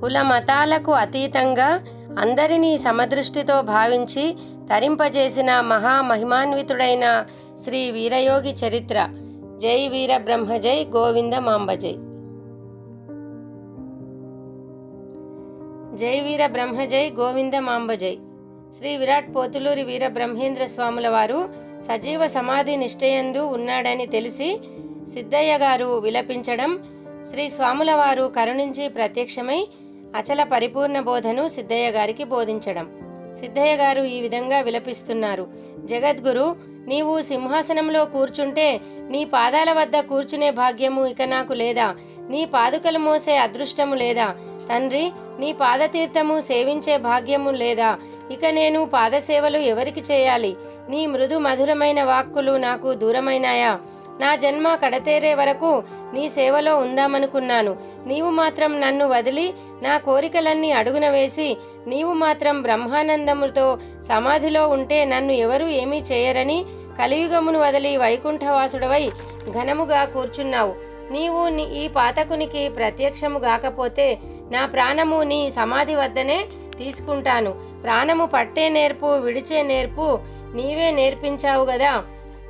కుల మతాలకు అతీతంగా అందరినీ సమదృష్టితో భావించి తరింపజేసిన మహామహిమాన్వితుడైన శ్రీ వీరయోగి చరిత్ర. జై వీర బ్రహ్మజై గోవింద మాంబజై జై. వీర బ్రహ్మజై గోవింద మాంబజై శ్రీ విరాట్ పోతులూరి వీర బ్రహ్మేంద్ర స్వాముల వారు సజీవ సమాధి నిష్ఠయందు ఉన్నాడని తెలిసి సిద్ధయ్య గారు విలపించడం శ్రీ స్వాముల వారు కరుణించి ప్రత్యక్షమై అచల పరిపూర్ణ బోధను సిద్ధయ్య గారికి బోధించడం. సిద్ధయ్య గారు ఈ విధంగా విలపిస్తున్నారు. జగద్గురు నీవు సింహాసనంలో కూర్చుంటే నీ పాదాల వద్ద కూర్చునే భాగ్యము ఇక నాకు లేదా. నీ పాదుకలు మోసే అదృష్టము లేదా. తండ్రి నీ పాదతీర్థము సేవించే భాగ్యము లేదా. ఇక నేను పాదసేవలు ఎవరికి చేయాలి? నీ మృదు మధురమైన వాక్కులు నాకు దూరమైనాయా? నా జన్మ కడతేరే వరకు నీ సేవలో ఉందామనుకున్నాను. నీవు మాత్రం నన్ను వదిలి నా కోరికలన్నీ అడుగున వేసి నీవు మాత్రం బ్రహ్మానందముతో సమాధిలో ఉంటే నన్ను ఎవరూ ఏమీ చేయరని కలియుగమును వదిలి వైకుంఠవాసుడవై ఘనముగా కూర్చున్నావు. నీవు నీ- ఈ పాతకునికి ప్రత్యక్షము గాకపోతే నా ప్రాణము నీ సమాధి వద్దనే తీసుకుంటాను. ప్రాణము పట్టే నేర్పు విడిచే నేర్పు నీవే నేర్పించావు గదా.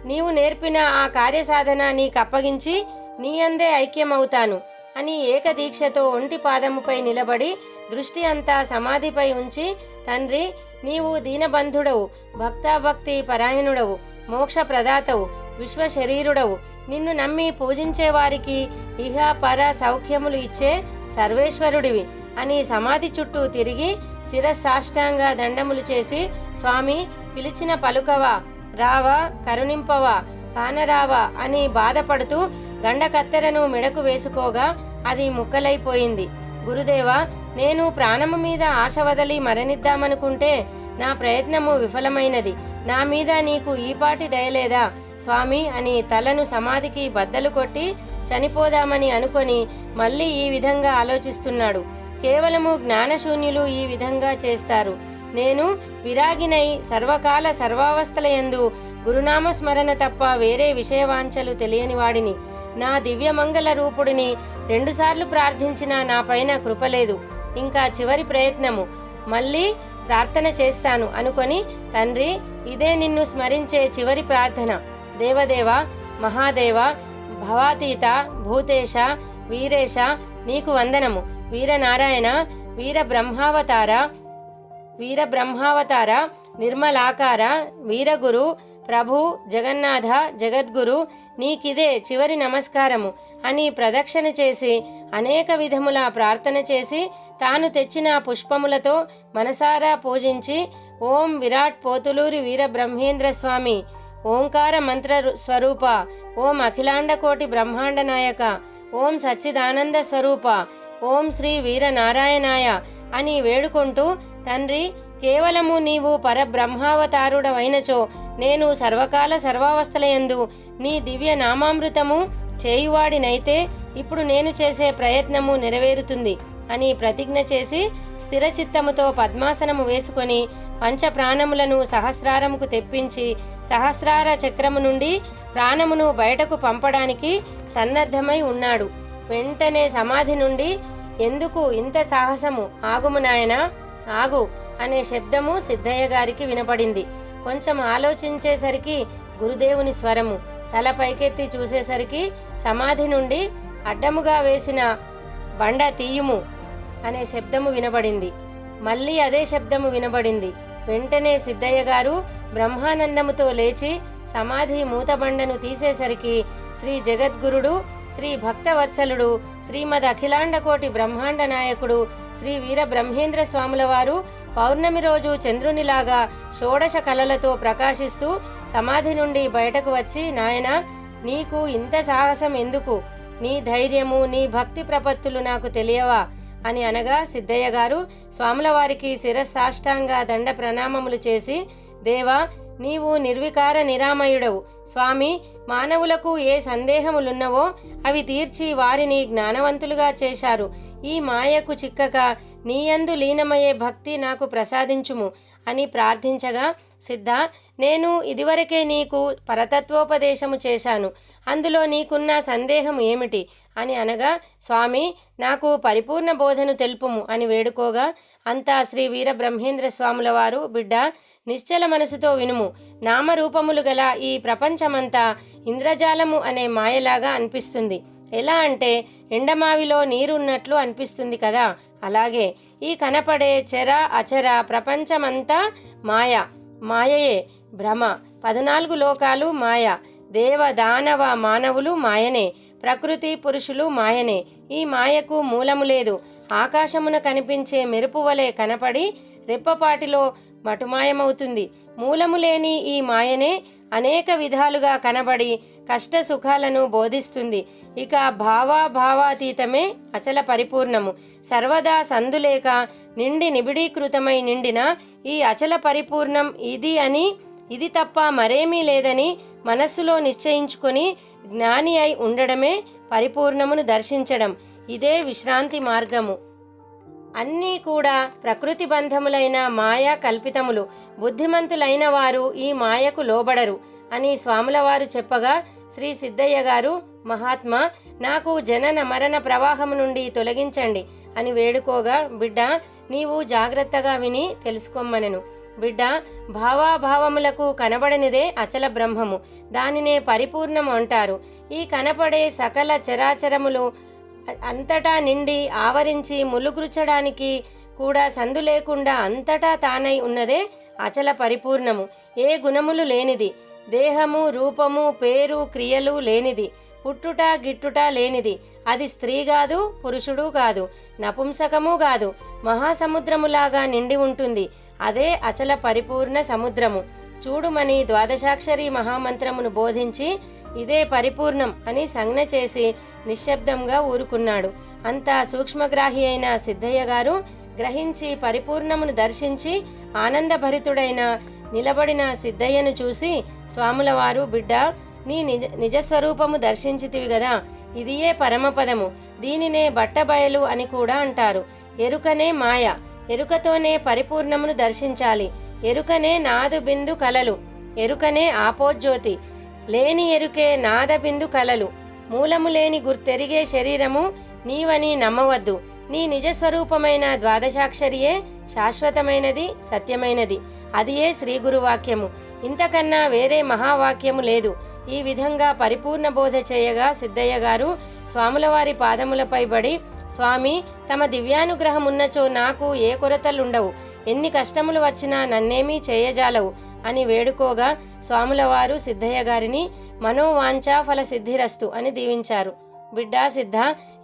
నీవు నేర్పిన ఆ కార్యసాధన నీకప్పగించి నీ అందే ఐక్యమవుతాను. అని ఏకదీక్షతో ఒంటి పాదముపై నిలబడి దృష్టి అంతా సమాధిపై ఉంచి తండ్రి నీవు దీనబంధుడవు భక్తాభక్తి పరాయణుడవు మోక్ష ప్రదాతవు విశ్వ శరీరుడవు నిన్ను నమ్మి పూజించే వారికి ఇహ పర సౌఖ్యములు ఇచ్చే సర్వేశ్వరుడివి అని సమాధి చుట్టూ తిరిగి శిరసాష్టాంగ దండములు చేసి స్వామి పిలిచిన పలుకవా రావా కరుణింపవా కానరావా అని బాధపడుతూ గండ కత్తెరను మెడకు వేసుకోగా అది ముక్కలైపోయింది. గురుదేవా నేను ప్రాణము మీద ఆశ వదలి మరణిద్దామనుకుంటే నా ప్రయత్నము విఫలమైనది. నా మీద నీకు ఈపాటి దయలేదా స్వామి అని తలను సమాధికి బద్దలు కొట్టి చనిపోదామని అనుకొని మళ్ళీ ఈ విధంగా ఆలోచిస్తున్నాడు. కేవలము జ్ఞానశూన్యులు ఈ విధంగా చేస్తారు. నేను విరాగినై సర్వకాల సర్వావస్థలయందు గురునామ స్మరణ తప్ప వేరే విషయవాంఛలు తెలియని వాడిని. నా దివ్యమంగళ రూపుడిని రెండుసార్లు ప్రార్థించిన నా పైన కృపలేదు ఇంకా చివరి ప్రయత్నము. మళ్ళీ ప్రార్థన చేస్తాను అనుకొని తండ్రి ఇదే నిన్ను స్మరించే చివరి ప్రార్థన. దేవదేవ మహాదేవ భవాతీత భూతేశ వీరేశ నీకు వందనము. వీరనారాయణ వీర బ్రహ్మావతార వీర బ్రహ్మావతార నిర్మలాకార వీరగురు ప్రభు జగన్నాథ జగద్గురు నీకిదే చివరి నమస్కారము అని ప్రదక్షిణ చేసి అనేక విధముల ప్రార్థన చేసి తాను తెచ్చిన పుష్పములతో మనసారా పూజించి ఓం విరాట్ పోతులూరి వీర బ్రహ్మేంద్ర స్వామి ఓంకార మంత్ర స్వరూప ఓం అఖిలాండ కోటి బ్రహ్మాండ నాయక ఓం సచ్చిదానంద స్వరూప ఓం శ్రీ వీర నారాయణాయ అని వేడుకుంటూ తండ్రి కేవలము నీవు పరబ్రహ్మావతారుడవైనచో నేను సర్వకాల సర్వావస్థలయందు నీ దివ్య నామామృతము చేయువాడినైతే ఇప్పుడు నేను చేసే ప్రయత్నము నెరవేరుతుంది అని ప్రతిజ్ఞ చేసి స్థిరచిత్తముతో పద్మాసనము వేసుకొని పంచ ప్రాణములను సహస్రారముకు తెప్పించి సహస్రార చక్రము నుండి ప్రాణమును బయటకు పంపడానికి సన్నద్ధమై ఉన్నాడు. వెంటనే సమాధి నుండి ఎందుకు ఇంత సాహసము? ఆగుము నాయనా ఆగు అనే శబ్దము సిద్ధయ్య గారికి వినపడింది. కొంచెం ఆలోచించేసరికి గురుదేవుని స్వరము. తల పైకెత్తి చూసేసరికి సమాధి నుండి అడ్డముగా వేసిన బండ తీయుము అనే శబ్దము వినబడింది. మళ్ళీ అదే శబ్దము వినబడింది. వెంటనే సిద్ధయ్య గారు బ్రహ్మానందముతో లేచి సమాధి మూతబండను తీసేసరికి శ్రీ జగద్గురుడు శ్రీ భక్తవత్సలుడు శ్రీమద్ అఖిలాండకోటి బ్రహ్మాండ నాయకుడు శ్రీ వీర బ్రహ్మేంద్ర స్వాముల వారు పౌర్ణమి రోజు చంద్రునిలాగా షోడశ కళలతో ప్రకాశిస్తూ సమాధి నుండి బయటకు వచ్చి నాయనా నీకు ఇంత సాహసం ఎందుకు? నీ ధైర్యము నీ భక్తి ప్రపత్తులు నాకు తెలియవా? అని అనగా సిద్ధయ్య గారు స్వాముల వారికి శిరస్సాష్టాంగ దండ ప్రణామములు చేసి దేవా నీవు నిర్వికార నిరామయుడవు. స్వామి మానవులకు ఏ సందేహములున్నవో అవి తీర్చి వారిని జ్ఞానవంతులుగా చేశారు. ఈ మాయకు చిక్కక నీయందు లీనమయ్యే భక్తి నాకు ప్రసాదించుము అని ప్రార్థించగా సిద్ధ నేను ఇదివరకే నీకు పరతత్వోపదేశము చేశాను. అందులో నీకున్న సందేహం ఏమిటి? అని అనగా స్వామి నాకు పరిపూర్ణ బోధను తెలుపుము అని వేడుకోగా అంతా శ్రీ వీర బ్రహ్మేంద్ర స్వాముల వారు బిడ్డ నిశ్చల మనసుతో వినుము. నామరూపములు గల ఈ ప్రపంచమంతా ఇంద్రజాలము అనే మాయలాగా అనిపిస్తుంది. ఎలా అంటే ఎండమావిలో నీరున్నట్లు అనిపిస్తుంది కదా. అలాగే ఈ కనపడే చెర అచర ప్రపంచమంతా మాయ మాయయే భ్రమ. పద్నాలుగు లోకాలు మాయ. దేవ దానవ మానవులు మాయనే. ప్రకృతి పురుషులు మాయనే. ఈ మాయకు మూలము లేదు. ఆకాశమున కనిపించే మెరుపు వలె కనపడి రెప్పపాటిలో మటుమాయమవుతుంది. మూలము లేని ఈ మాయనే అనేక విధాలుగా కనబడి కష్ట సుఖాలను బోధిస్తుంది. ఇక భావాభావాతీతమే అచల పరిపూర్ణము. సర్వదా సందులేక నిండి నిబిడీకృతమై నిండిన ఈ అచల పరిపూర్ణం ఇది అని ఇది తప్ప మరేమీ లేదని మనస్సులో నిశ్చయించుకొని జ్ఞాని అయి ఉండడమే పరిపూర్ణమును దర్శించడం. ఇదే విశ్రాంతి మార్గము. అన్నీ కూడా ప్రకృతి బంధములైన మాయా కల్పితములు. బుద్ధిమంతులైన వారు ఈ మాయకు లోబడరు అని స్వాములవారు చెప్పగా శ్రీ సిద్ధయ్య గారు మహాత్మా నాకు జనన మరణ ప్రవాహము నుండి తొలగించండి అని వేడుకోగా బిడ్డ నీవు జాగ్రత్తగా విని తెలుసుకోమ్మనెను. బిడ్డ భావాభావములకు కనబడనిదే అచల బ్రహ్మము. దానినే పరిపూర్ణము అంటారు. ఈ కనపడే సకల చరాచరములు అంతటా నిండి ఆవరించి ములుగురుచడానికి కూడా సందు లేకుండా అంతటా తానై ఉన్నదే అచల పరిపూర్ణము. ఏ గుణములు లేనిది. దేహము రూపము పేరు క్రియలు లేనిది. పుట్టుట గిట్టుట లేనిది. అది స్త్రీ కాదు పురుషుడు కాదు నపుంసకము కాదు మహాసముద్రములాగా నిండి ఉంటుంది. అదే అచల పరిపూర్ణ సముద్రము. చూడుమని ద్వాదశాక్షరి మహామంత్రమును బోధించి ఇదే పరిపూర్ణం అని సంజ్ఞ చేసి నిశ్శబ్దంగా ఊరుకున్నాడు. అంత సూక్ష్మగ్రాహి అయిన సిద్ధయ్య గారు గ్రహించి పరిపూర్ణమును దర్శించి ఆనందభరితుడైన నిలబడిన సిద్ధయ్యను చూసి స్వాములవారు బిడ్డ నీ నిజ నిజస్వరూపము దర్శించితివి గదా ఇదియే పరమపదము దీనినే బట్టబయలు అని కూడా అంటారు. ఎరుకనే మాయ ఎరుకతోనే పరిపూర్ణమును దర్శించాలి ఎరుకనే నాదు బిందు కలలు ఎరుకనే ఆపోజ్యోతి లేని ఎరుకే నాద బిందు కలలు మూలము లేని గుర్తెరిగే శరీరము నీవని నమ్మవద్దు. నీ నిజస్వరూపమైన ద్వాదశాక్షరియే శాశ్వతమైనది సత్యమైనది. అదియే శ్రీ గురువాక్యము? ఇంతకన్నా వేరే మహావాక్యము లేదు. ఈ విధంగా పరిపూర్ణ బోధ చేయగా సిద్ధయ్య గారు స్వాములవారి పాదములపై బడి స్వామి తమ దివ్యానుగ్రహం ఉన్నచో నాకు ఏ కొరతలుండవు. ఎన్ని కష్టములు వచ్చినా నన్నేమీ చేయజాలవు అని వేడుకోగా స్వాములవారు సిద్ధయ్య గారిని మనోవాంఛా ఫల సిద్ధిరస్తు అని దీవించారు. బిడ్డా సిద్ధ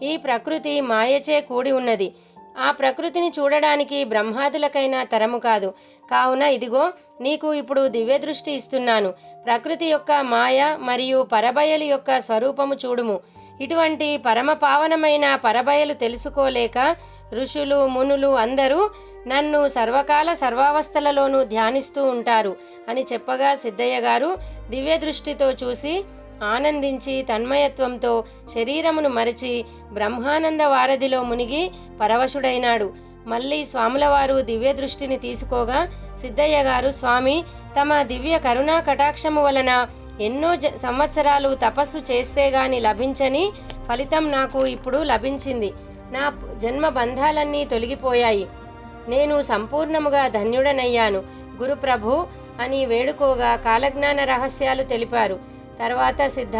ఈ ప్రకృతి మాయచే కూడి ఉన్నది. ఆ ప్రకృతిని చూడడానికి బ్రహ్మాదులకైనా తరము కాదు. కావున ఇదిగో నీకు ఇప్పుడు దివ్య దృష్టి ఇస్తున్నాను. ప్రకృతి యొక్క మాయ మరియు పరబయలు యొక్క స్వరూపము చూడుము. ఇటువంటి పరమ పావనమైన పరబయలు తెలుసుకోలేక ఋషులు మునులు అందరూ నన్ను సర్వకాల సర్వావస్థలలోనూ ధ్యానిస్తూ ఉంటారు అని చెప్పగా సిద్ధయ్య గారు దివ్య దృష్టితో చూసి ఆనందించి తన్మయత్వంతో శరీరమును మరచి బ్రహ్మానంద వారధిలో మునిగి పరవశుడైనాడు. మళ్ళీ స్వాములవారు దివ్య దృష్టిని తీసుకోగా సిద్ధయ్య గారు స్వామి తమ దివ్య కరుణా కటాక్షము వలన ఎన్నో జ సంవత్సరాలు తపస్సు చేస్తే గాని లభించని ఫలితం నాకు ఇప్పుడు లభించింది. నా జన్మ బంధాలన్నీ తొలగిపోయాయి. నేను సంపూర్ణముగా ధన్యుడనయ్యాను. గురుప్రభు అని వేడుకోగా కాలజ్ఞాన రహస్యాలు తెలిపారు. తర్వాత సిద్ధ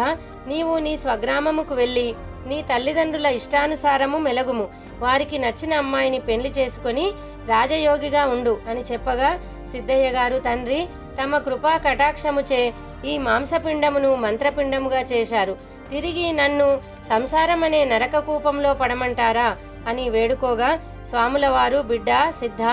నీవు నీ స్వగ్రామముకు వెళ్ళి నీ తల్లిదండ్రుల ఇష్టానుసారము మెలగుము. వారికి నచ్చిన అమ్మాయిని పెళ్ళి చేసుకొని రాజయోగిగా ఉండు అని చెప్పగా సిద్ధయ్య గారు తండ్రి తమ కృపా కటాక్షముచే ఈ మాంసపిండమును మంత్రపిండముగా చేశారు. తిరిగి నన్ను సంసారమనే నరక కూపంలో పడమంటారా అని వేడుకోగా స్వాములవారు బిడ్డ సిద్ధ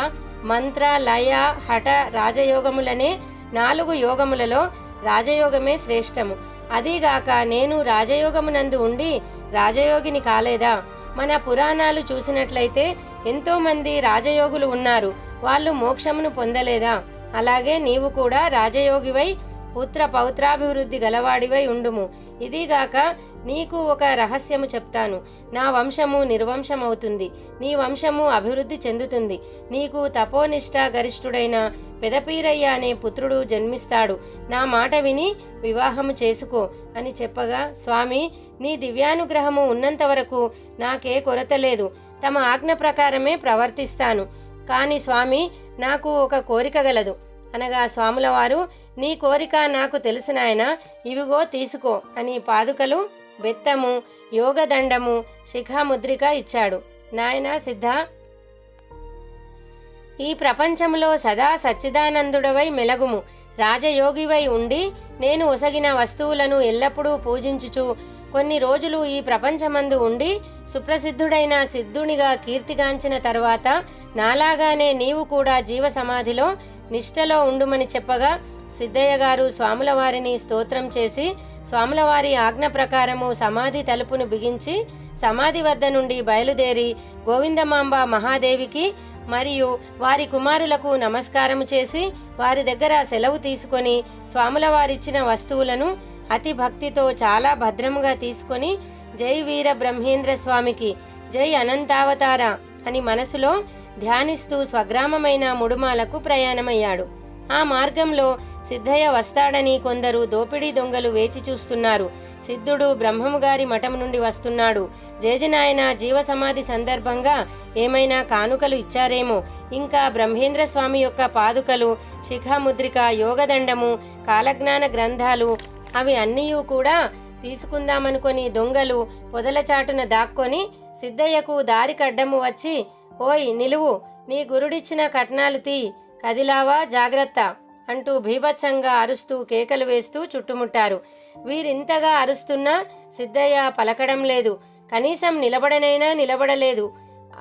మంత్ర లయ హఠ రాజయోగములనే నాలుగు యోగములలో రాజయోగమే శ్రేష్టము. అదీగాక నేను రాజయోగమునందు ఉండి రాజయోగిని కాలేదా? మన పురాణాలు చూసినట్లయితే ఎంతోమంది రాజయోగులు ఉన్నారు. వాళ్ళు మోక్షమును పొందలేదా? అలాగే నీవు కూడా రాజయోగివై పుత్ర పౌత్రాభివృద్ధి గలవాడివై ఉండుము. ఇదిగాక నీకు ఒక రహస్యము చెప్తాను. నా వంశము నిర్వంశమవుతుంది. నీ వంశము అభివృద్ధి చెందుతుంది. నీకు తపోనిష్ట గరిష్ఠుడైన పెదపీరయ్య అనే పుత్రుడు జన్మిస్తాడు. నా మాట విని వివాహము చేసుకో అని చెప్పగా స్వామి నీ దివ్యానుగ్రహము ఉన్నంత వరకు నాకే కొరత లేదు. తమ ఆజ్ఞ ప్రకారమే ప్రవర్తిస్తాను. కాని స్వామి నాకు ఒక కోరిక గలదు. అనగా స్వాముల వారు నీ కోరిక నాకు తెలిసినాయన ఇవిగో తీసుకో అని పాదుకలు బెత్తము యోగదండము శిఖాముద్రిక ఇచ్చాడు. నాయన సిద్ధ. ఈ ప్రపంచంలో సదా సచ్చిదానందుడవై మెలగుము. రాజయోగివై ఉండి నేను ఒసగిన వస్తువులను ఎల్లప్పుడూ పూజించుచు కొన్ని రోజులు ఈ ప్రపంచమందు ఉండి సుప్రసిద్ధుడైన సిద్ధునిగా కీర్తిగాంచిన తరువాత నాలాగానే నీవు కూడా జీవ సమాధిలో నిష్టలో ఉండుమని చెప్పగా సిద్ధయ్య గారు స్వాముల వారిని స్తోత్రం చేసి స్వాములవారి ఆజ్ఞ ప్రకారము సమాధి తలుపును బిగించి సమాధి వద్ద నుండి బయలుదేరి గోవిందమాంబ మహాదేవికి మరియు వారి కుమారులకు నమస్కారము చేసి వారి దగ్గర సెలవు తీసుకొని స్వాముల వారిచ్చిన వస్తువులను అతి భక్తితో చాలా భద్రముగా తీసుకొని జై వీర బ్రహ్మేంద్ర స్వామికి జై అనంతావతార అని మనసులో ధ్యానిస్తూ స్వగ్రామమైన ముడుమాలకు ప్రయాణమయ్యాడు. ఆ మార్గంలో సిద్ధయ్య వస్తాడని కొందరు దోపిడీ దొంగలు వేచి చూస్తున్నారు. సిద్ధుడు బ్రహ్మముగారి మఠం నుండి వస్తున్నాడు. జేజనాయన జీవ సమాధి సందర్భంగా ఏమైనా కానుకలు ఇచ్చారేమో. ఇంకా బ్రహ్మేంద్ర స్వామి యొక్క పాదుకలు శిఖాముద్రిక యోగదండము కాలజ్ఞాన గ్రంథాలు అవి అన్నీ కూడా తీసుకుందామనుకొని దొంగలు పొదల చాటున దాక్కొని సిద్ధయ్యకు దారి కడ్డము వచ్చి ఓయ్ నిలువు నీ గురుడిచ్చిన కట్నాలు తీ. కదిలావా జాగ్రత్త అంటూ భీభత్సంగా అరుస్తూ కేకలు వేస్తూ చుట్టుముట్టారు. వీరింతగా అరుస్తున్నా సిద్ధయ్య పలకడం లేదు. కనీసం నిలబడనైనా నిలబడలేదు.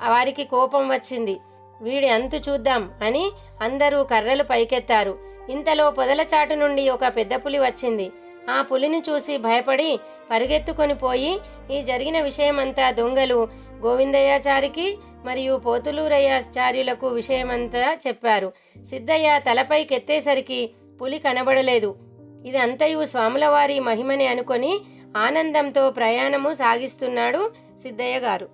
వారికి కోపం వచ్చింది. వీడి అంతు చూద్దాం అని అందరూ కర్రలు పైకెత్తారు. ఇంతలో పొదల చాటు నుండి ఒక పెద్ద పులి వచ్చింది. ఆ పులిని చూసి భయపడి పరిగెత్తుకొని పోయి ఈ జరిగిన విషయమంతా దొంగలు గోవిందయ్యాచారికి మరియు పోతులూరయ్యాచార్యులకు విషయమంతా చెప్పారు. సిద్ధయ్య తలపైకెత్తేసరికి పులి కనబడలేదు. ఇది అంతయు స్వాములవారి మహిమని అనుకొని ఆనందంతో ప్రయాణము సాగిస్తున్నాడు సిద్ధయ్య గారు.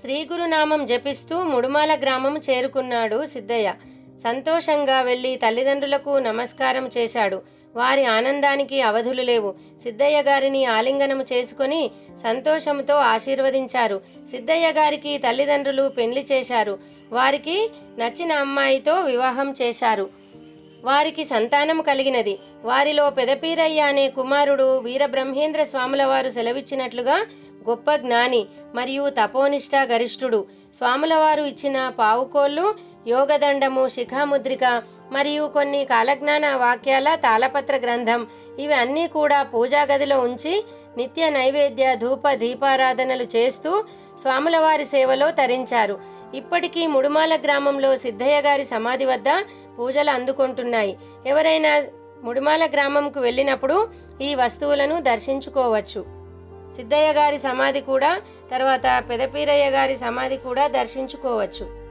శ్రీగురునామం జపిస్తూ ముడుమాల గ్రామం చేరుకున్నాడు సిద్ధయ్య. సంతోషంగా వెళ్ళి తల్లిదండ్రులకు నమస్కారం చేశాడు. వారి ఆనందానికి అవధులు లేవు. సిద్ధయ్య గారిని ఆలింగనము చేసుకొని సంతోషంతో ఆశీర్వదించారు. సిద్ధయ్య గారికి తల్లిదండ్రులు పెళ్ళి చేశారు. వారికి నచ్చిన అమ్మాయితో వివాహం చేశారు. వారికి సంతానం కలిగినది. వారిలో పెదపీరయ్య అనే కుమారుడు వీరబ్రహ్మేంద్ర స్వాముల వారు సెలవిచ్చినట్లుగా గొప్ప జ్ఞాని మరియు తపోనిష్ట గరిష్ఠుడు. స్వాముల వారు ఇచ్చిన పావుకోళ్ళు యోగదండము శిఖాముద్రిక మరియు కొన్ని కాలజ్ఞాన వాక్యాల తాళపత్ర గ్రంథం. ఇవి అన్నీ కూడా పూజా గదిలో ఉంచి నిత్య నైవేద్య ధూప దీపారాధనలు చేస్తూ స్వాములవారి సేవలో తరించారు. ఇప్పటికీ ముడుమాల గ్రామంలో సిద్ధయ్య గారి సమాధి వద్ద పూజలు అందుకుంటున్నాయి. ఎవరైనా ముడుమాల గ్రామంకు వెళ్ళినప్పుడు ఈ వస్తువులను దర్శించుకోవచ్చు. సిద్ధయ్య గారి సమాధి కూడా తర్వాత పెదపీరయ్య గారి సమాధి కూడా దర్శించుకోవచ్చు.